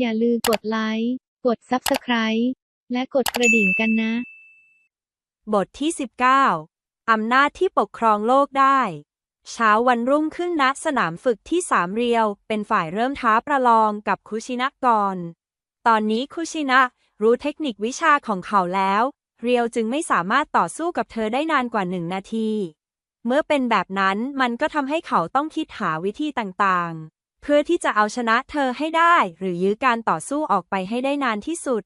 อย่าลืมกดไลค์ กด Subscribe และกดกระดิ่งกันนะ บทที่ 19 อำนาจที่ปกครองโลกได้ เช้าวันรุ่งขึ้นณสนามฝึกที่สามเรียว เป็นฝ่ายเริ่มท้าประลองกับคุชินะก่อน ตอนนี้คุชินะ รู้เทคนิควิชาของเขาแล้ว เรียวจึงไม่สามารถต่อสู้กับเธอได้นานกว่าหนึ่งนาที เมื่อเป็นแบบนั้นมันก็ทำให้เขาต้องคิดหาวิธีต่างๆ พื่อที่จะเอาชนะเธอให้ได้ หรือยื้อการต่อสู้ออกไปให้ได้นานที่สุด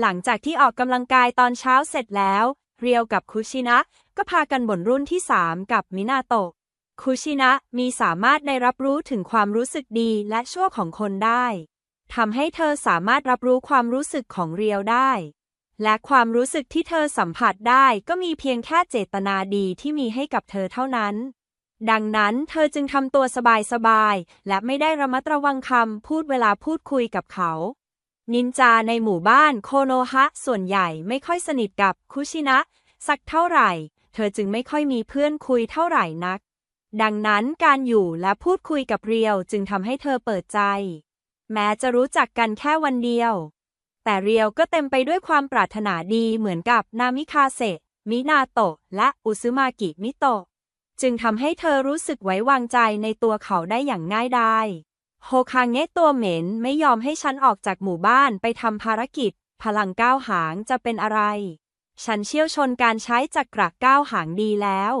หลังจากที่ออกกำลังกายตอนเช้าเสร็จแล้ว เรียวกับคุชินะ ก็พากันบ่นรุ่นที่ 3 กับมินาโตะคุชินะมีสามารถได้รับรู้ถึงความรู้สึกดีและชั่วของคนได้ทำให้เธอสามารถรับรู้ความรู้สึกของเรียวได้ และความรู้สึกที่เธอสัมผัสได้ก็มีเพียงแค่เจตนาดีที่มีให้กับเธอเท่านั้น ดังนั้นเธอจึงทำตัวสบายๆ และไม่ได้ระมัดระวังคำพูดเวลาพูดคุยกับเขา นินจาในหมู่บ้านโคโนฮะส่วนใหญ่ไม่ค่อยสนิทกับคุชินะ สักเท่าไหร่ เธอจึงไม่ค่อยมีเพื่อนคุยเท่าไหร่นัก ดังนั้นการอยู่และพูดคุยกับเรียวจึงทำให้เธอเปิดใจ แม้จะรู้จักกันแค่วันเดียว แต่เรียวก็เต็มไปด้วยความปรารถนาดีเหมือนกับนามิคาเซะมินาโตะและอุซึมากิมิโตะ จึงทำให้เธอรู้สึกไว้วางใจในตัวเขาได้อย่างง่ายดายโฮคาเงะตัวเหม็นไม่ยอมให้ฉันออกจากหมู่บ้านไปทำภารกิจ พลังก้าวหางจะเป็นอะไร ฉันเชี่ยวชนการใช้จักระก้าวหางดีแล้ว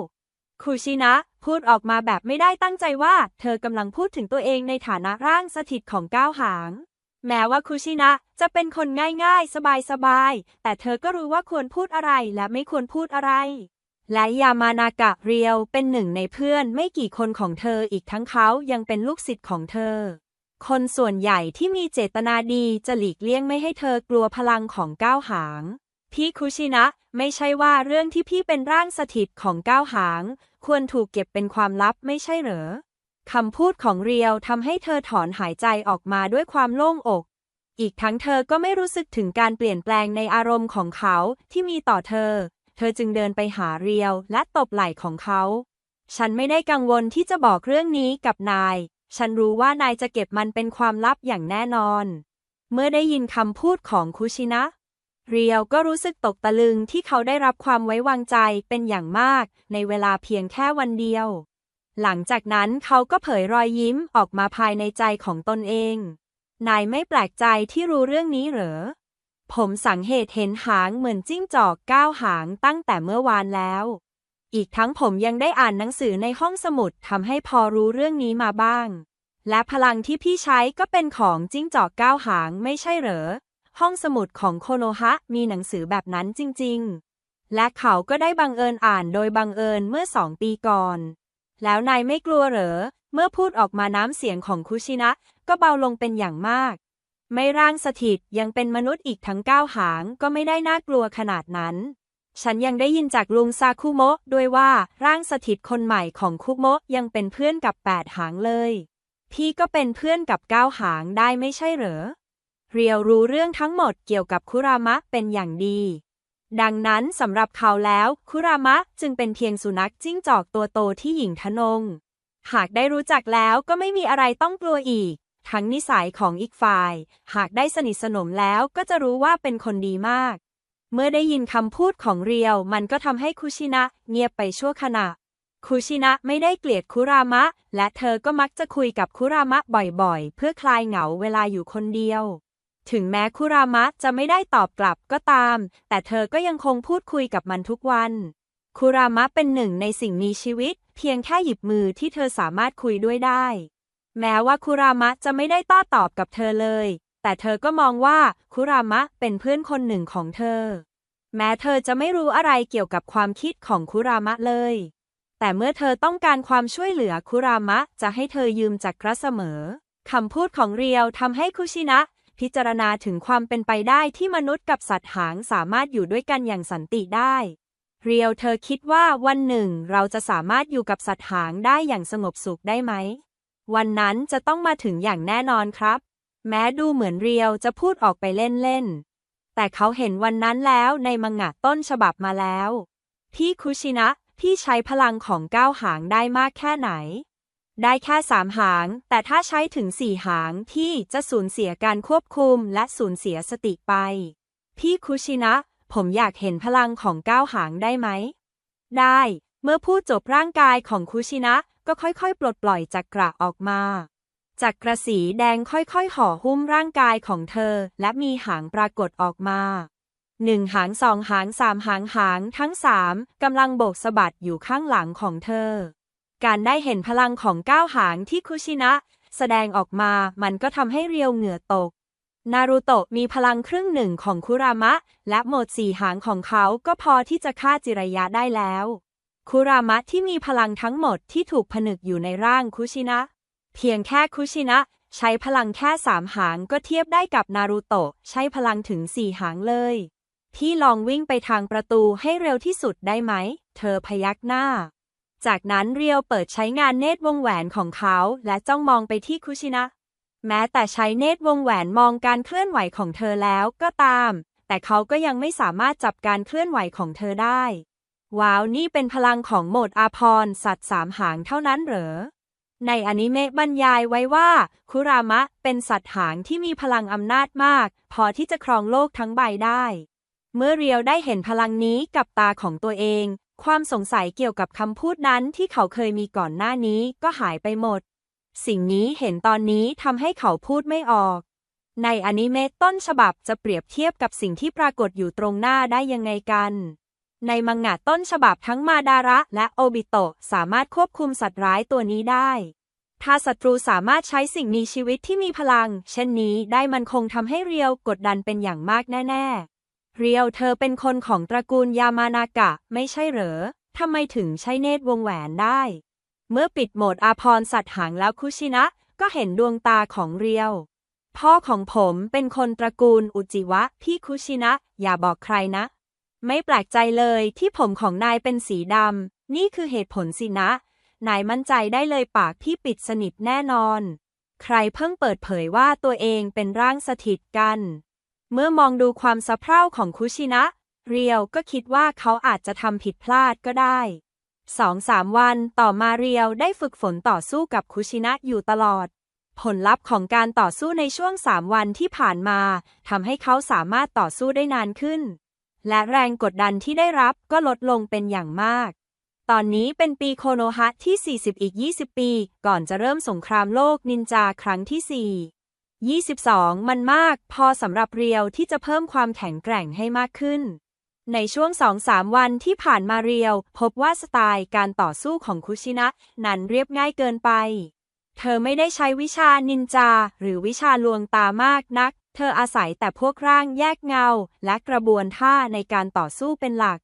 คุชินะ พูดออกมาแบบไม่ได้ตั้งใจว่า เธอกำลังพูดถึงตัวเองในฐานะร่างสถิตของก้าวหาง แม้ว่าคุชินะ จะเป็นคนง่ายๆ สบายๆ แต่เธอก็รู้ว่าควรพูดอะไรและไม่ควรพูดอะไร และยามานากะเรียวเป็นหนึ่งในเพื่อนไม่กี่คนของเธออีกทั้งเขายังเป็นลูกศิษย์ของเธอ คนส่วนใหญ่ที่มีเจตนาดีจะหลีกเลี่ยงไม่ให้เธอกลัวพลังของก้าวหาง พี่คุชินะ ไม่ใช่ว่าเรื่องที่พี่เป็นร่างสถิตของก้าวหาง ควรถูกเก็บเป็นความลับไม่ใช่เหรอคำพูดของเรียวทำให้เธอถอนหายใจออกมาด้วยความโล่งอก อีกทั้งเธอก็ไม่รู้สึกถึงการเปลี่ยนแปลงในอารมณ์ของเขาที่มีต่อเธอ เธอจึงเดินไปหาเรียวและตบไหล่ของเขา ฉันไม่ได้กังวลที่จะบอกเรื่องนี้กับนาย ฉันรู้ว่านายจะเก็บมันเป็นความลับอย่างแน่นอน เมื่อได้ยินคำพูดของคุชินะ เรียวก็รู้สึกตกตะลึงที่เขาได้รับความไว้วางใจเป็นอย่างมาก ในเวลาเพียงแค่วันเดียว หลังจากนั้นเขาก็เผยรอยยิ้มออกมาภายในใจของตนเอง นายไม่แปลกใจที่รู้เรื่องนี้เหรอ ผมสังเหตเห็นหางเหมือนจิ้งจอกก้าวหางตั้งแต่เมื่อวานแล้ว อีกทั้งผมยังได้อ่านหนังสือในห้องสมุดทำให้พอรู้เรื่องนี้มาบ้าง และพลังที่พี่ใช้ก็เป็นของจิ้งจอกก้าวหางไม่ใช่เหรอ ห้องสมุดของโคโนฮะมีหนังสือแบบนั้นจริง ๆ และเขาก็ได้บังเอิญอ่านโดยบังเอิญเมื่อสองปีก่อน แล้วนายไม่กลัวเหรอ เมื่อพูดออกมาน้ำเสียงของคุชินะ ก็เบาลงเป็นอย่างมาก ไม่ร่างสถิตยังเป็นมนุษย์อีกทั้งก้าวหางก็ไม่ได้น่ากลัวขนาดนั้น ฉันยังได้ยินจากลุงซาคุโมะด้วยว่าร่างสถิตคนใหม่ของคุโมะยังเป็นเพื่อนกับแปดหางเลย พี่ก็เป็นเพื่อนกับก้าวหางได้ไม่ใช่เหรอ เรียวรู้เรื่องทั้งหมดเกี่ยวกับคุรามะเป็นอย่างดี ดังนั้นสำหรับเขาแล้วคุรามะจึงเป็นเพียงสุนัขจิ้งจอกตัวโตที่หญิงทะนง หากได้รู้จักแล้วก็ไม่มีอะไรต้องกลัวอีก ทั้งนิสัยของอีกฝ่าย หากได้สนิทสนมแล้วก็จะรู้ว่าเป็นคนดีมาก เมื่อได้ยินคำพูดของเรียว มันก็ทำให้คุชินะเงียบไปชั่วขณะ คุชินะไม่ได้เกลียดคุรามะ และเธอก็มักจะคุยกับคุรามะบ่อยๆ เพื่อคลายเหงาเวลาอยู่คนเดียว ถึงแม้คุรามะจะไม่ได้ตอบกลับก็ตาม แต่เธอก็ยังคงพูดคุยกับมันทุกวัน คุรามะเป็นหนึ่งในสิ่งมีชีวิต เพียงแค่หยิบมือที่เธอสามารถคุยด้วยได้ แม้ว่าคุรามะจะไม่ได้ต้อตอบกับเธอเลย แต่เธอก็มองว่าคุรามะเป็นเพื่อนคนหนึ่งของเธอ แม้เธอจะไม่รู้อะไรเกี่ยวกับความคิดของคุรามะเลย แต่เมื่อเธอต้องการความช่วยเหลือคุรามะจะให้เธอยืมจากกระเสมอคำพูดของเรียวทำให้คุชินะ พิจารณาถึงความเป็นไปได้ที่มนุษย์กับสัตว์หางสามารถอยู่ด้วยกันอย่างสันติได้ เรียวเธอคิดว่าวันหนึ่งเราจะสามารถอยู่กับสัตว์หางได้อย่างสงบสุขได้ไหม วันนั้นจะต้องมาถึงอย่างแน่นอนครับ แม้ดูเหมือนเรียวจะพูดออกไปเล่นๆ แต่เขาเห็นวันนั้นแล้วในมังงะต้นฉบับมาแล้ว พี่คุชินะ พี่ใช้พลังของก้าวหางได้มากแค่ไหน ได้แค่สามหาง แต่ถ้าใช้ถึงสี่หางที่จะสูญเสียการควบคุมและสูญเสียสติไป พี่คุชินะ ผมอยากเห็นพลังของก้าวหางได้ไหม ได้ เมื่อพูดจบร่างกายของคุชินะ ก็ค่อยๆ ปลดปล่อยจักระออกมาจักระสีแดงค่อยๆ ห่อหุ้มร่างกายของเธอ และมีหางปรากฏออกมาหนึ่งหางสองหางสามหางหางทั้งสามกำลังโบกสะบัดอยู่ข้างหลังของเธอ การได้เห็นพลังของก้าวหางที่คุชินะ แสดงออกมามันก็ทำให้เรียวเหงื่อตก นารูโตะมีพลังครึ่งหนึ่งของคุรามะ และโหมดสี่หางของเขาก็พอที่จะฆ่าจิระยะได้แล้ว คุรามะที่มีพลังทั้งหมดที่ถูกผนึกอยู่ในร่างคุชินะ เพียงแค่คุชินะ ใช้พลังแค่สามหางก็เทียบได้กับนารูโตะใช้พลังถึงสี่หางเลย พี่ลองวิ่งไปทางประตูให้เร็วที่สุดได้ไหม เธอพยักหน้า จากนั้นเรียวเปิดใช้งานเนตรวงแหวนของเขาและจ้องมองไปที่คุชินะ แม้แต่ใช้เนตรวงแหวนมองการเคลื่อนไหวของเธอแล้วก็ตาม แต่เขาก็ยังไม่สามารถจับการเคลื่อนไหวของเธอได้ ว้าว นี่เป็นพลังของโหมดอาพรสัตว์สามหางเท่านั้นเหรอ ในอนิเมะบรรยายไว้ว่า คุรามะเป็นสัตว์หางที่มีพลังอำนาจมาก พอที่จะครองโลกทั้งใบได้ เมื่อเรียวได้เห็นพลังนี้กับตาของตัวเอง ความสงสัยเกี่ยวกับคำพูดนั้นที่เขาเคยมีก่อนหน้านี้ก็หายไปหมด สิ่งนี้เห็นตอนนี้ทำให้เขาพูดไม่ออก ในอนิเมะต้นฉบับจะเปรียบเทียบกับสิ่งที่ปรากฏอยู่ตรงหน้าได้ยังไงกัน ในมังงะต้นฉบับทั้งมาดาระและโอบิโตะสามารถควบคุมสัตว์ร้ายตัวนี้ได้ ถ้าศัตรูสามารถใช้สิ่งมีชีวิตที่มีพลัง เช่นนี้ได้มันคงทำให้เรียวกดดันเป็นอย่างมากแน่ ๆ เรียวเธอเป็นคนของตระกูลยามานากะ ไม่ใช่เหรอทำไมถึงใช้เนตรวงแหวนได้ เมื่อปิดโหมดอาพรสัตว์หางแล้วคุชินะ ก็เห็นดวงตาของเรียว พ่อของผมเป็นคนตระกูลอุจิวะ พี่คุชินะ อย่าบอกใครนะ ไม่แปลกใจเลยที่ผมของนายเป็นสีดำ นี่คือเหตุผลสินะ นายมั่นใจได้เลยปากพี่ปิดสนิทแน่นอน ใครเพิ่งเปิดเผยว่าตัวเองเป็นร่างสถิตกัน เมื่อมองดูความสะเพร่าของคุชินะ เรียวก็คิดว่าเขาอาจจะทำผิดพลาดก็ได้สองสามวันต่อมาเรียวได้ฝึกฝนต่อสู้กับคุชินะอยู่ตลอด ผลลัพธ์ของการต่อสู้ในช่วงสามวันที่ผ่านมาทำให้เขาสามารถต่อสู้ได้นานขึ้น และแรงกดดันที่ได้รับก็ลดลงเป็นอย่างมาก ตอนนี้เป็นปีโคโนฮะที่ 40 อีก 20 ปี ก่อนจะเริ่มสงครามโลกนินจาครั้งที่ 4 22 มันมากพอสำหรับเรียวที่จะเพิ่มความแข็งแกร่งให้มากขึ้น ในช่วง 2-3 วันที่ผ่านมาเรียว พบว่าสไตล์การต่อสู้ของคุชินะ นั้นเรียบง่ายเกินไป เธอไม่ได้ใช้วิชานินจา หรือวิชาลวงตามากนัก เธออาศัยแต่พวกร่างแยกเงา และกระบวนท่าในการต่อสู้เป็นหลัก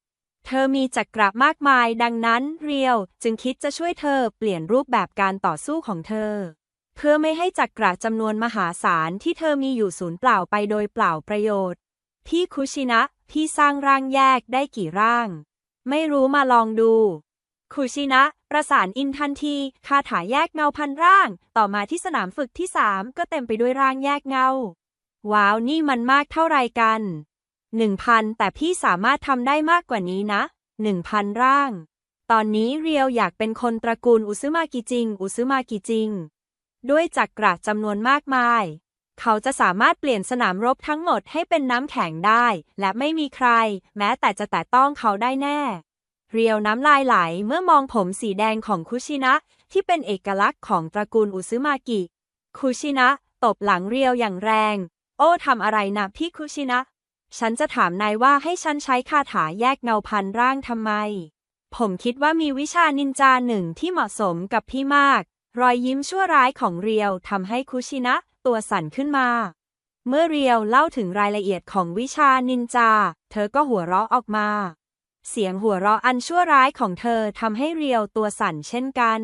เธอมีจักระมากมายดังนั้นเรียวจึงคิดจะช่วยเธอเปลี่ยนรูปแบบการต่อสู้ของเธอ เพื่อไม่ให้จักระจำนวนมหาศาลที่เธอมีอยู่สูญเปล่าไปโดยเปล่าประโยชน์ พี่คุชินะ พี่สร้างร่างแยกได้กี่ร่าง ไม่รู้มาลองดู คุชินะ ประสานอินทันทีคาถาแยกเงาพันร่าง ต่อมาที่สนามฝึกที่สามก็เต็มไปด้วยร่างแยกเงา ว้าวนี่มันมากเท่าไรกันหนึ่งพันแต่พี่สามารถทำได้มากกว่านี้นะหนึ่งพันร่าง ตอนนี้เรียวอยากเป็นคนตระกูลอุซึมากิจริง อุซึมากิจริง ด้วยจักระจำนวนมากมาย เขาจะสามารถเปลี่ยนสนามรบทั้งหมดให้เป็นน้ำแข็งได้ และไม่มีใคร แม้แต่จะแตะต้องเขาได้แน่ เรียวน้ำลายไหลเมื่อมองผมสีแดงของคุชินะ ที่เป็นเอกลักษณ์ของตระกูลอุซึมากิ คุชินะ ตบหลังเรียวอย่างแรง โอ้ทำอะไรนะพี่คุชินะ ฉันจะถามนายว่าให้ฉันใช้คาถาแยกเงาพันร่างทำไม ผมคิดว่ามีวิชานินจาหนึ่งที่เหมาะสมกับพี่มาก รอยยิ้มชั่วร้ายของเรียวทำให้คุชินะ ตัวสั่นขึ้นมา เมื่อเรียวเล่าถึงรายละเอียดของวิชานินจา เธอก็หัวเราะออกมา เสียงหัวเราะอันชั่วร้ายของเธอทำให้เรียวตัวสั่นเช่นกัน